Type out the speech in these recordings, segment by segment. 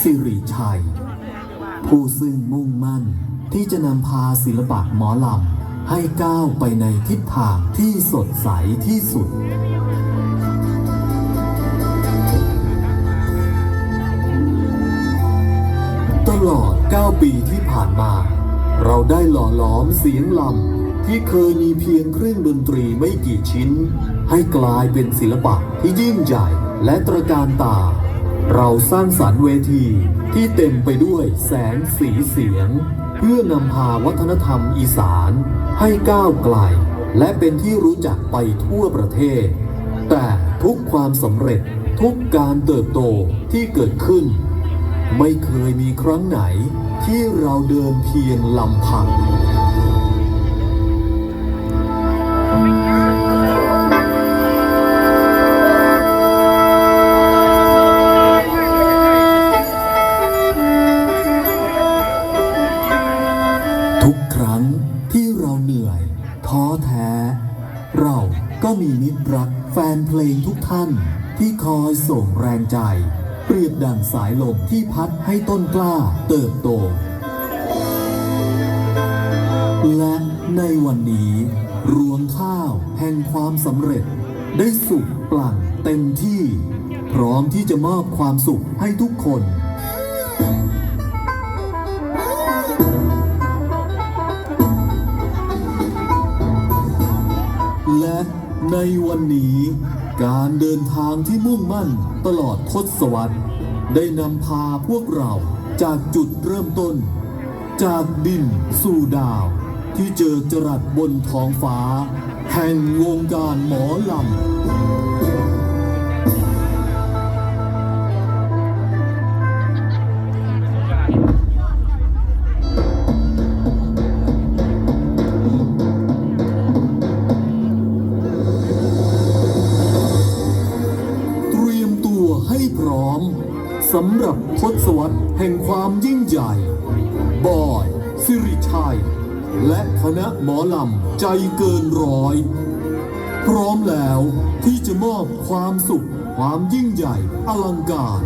สิริชัย ผู้ซึ่งมุ่งมั่นที่จะนำพาศิลปะหมอลำให้ก้าวไปในทิศทางที่สดใสที่สุดตลอด 9 ปีที่ผ่านมา เราได้หล่อหลอมเสียงลำที่เคยมีเพียงเครื่องดนตรีไม่กี่ชิ้น ให้กลายเป็นศิลปะที่ยิ่งใหญ่และตระการตา เราสร้างสรรค์เวทีที่เต็มไปด้วยแสงสีเสียง เพื่อนำพาวัฒนธรรมอีสานให้ก้าวไกล และเป็นที่รู้จักไปทั่วประเทศ แต่ทุกความสำเร็จทุกการเติบโตที่เกิดขึ้น ไม่เคยมีครั้งไหนที่เราเดินเพียงลำพัง ท้อแท้เราก็มีมิตรรักแฟนเพลงทุกท่านที่คอยส่งแรงใจ เปรียบดังสายลมที่พัดให้ต้นกล้าเติบโต และในวันนี้ รวงข้าวแห่งความสำเร็จ ได้สุกปลั่งเต็มที่ พร้อมที่จะมอบความสุขให้ทุกคน ในวันนี้ การเดินทางที่มุ่งมั่นตลอดทศวรรษได้นำพาพวกเราจากจุดเริ่มต้น จากดินสู่ดาว ที่เจอจรัสบนท้องฟ้า แห่งวงการหมอลำ มสำหรับทศวรรษแห่งความยิ่งใหญ่ บอยสิริชัย และคณะหมอลำใจเกินร้อย พร้อมแล้วที่จะมอบความสุข ความยิ่งใหญ่อลังการ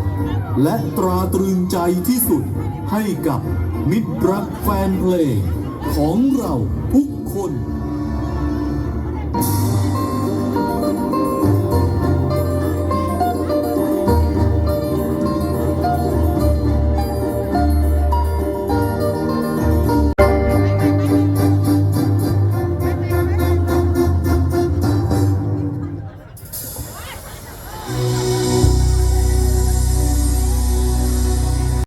และตราตรึงใจที่สุดให้กับมิตรรักแฟนเพลงของเราทุกคน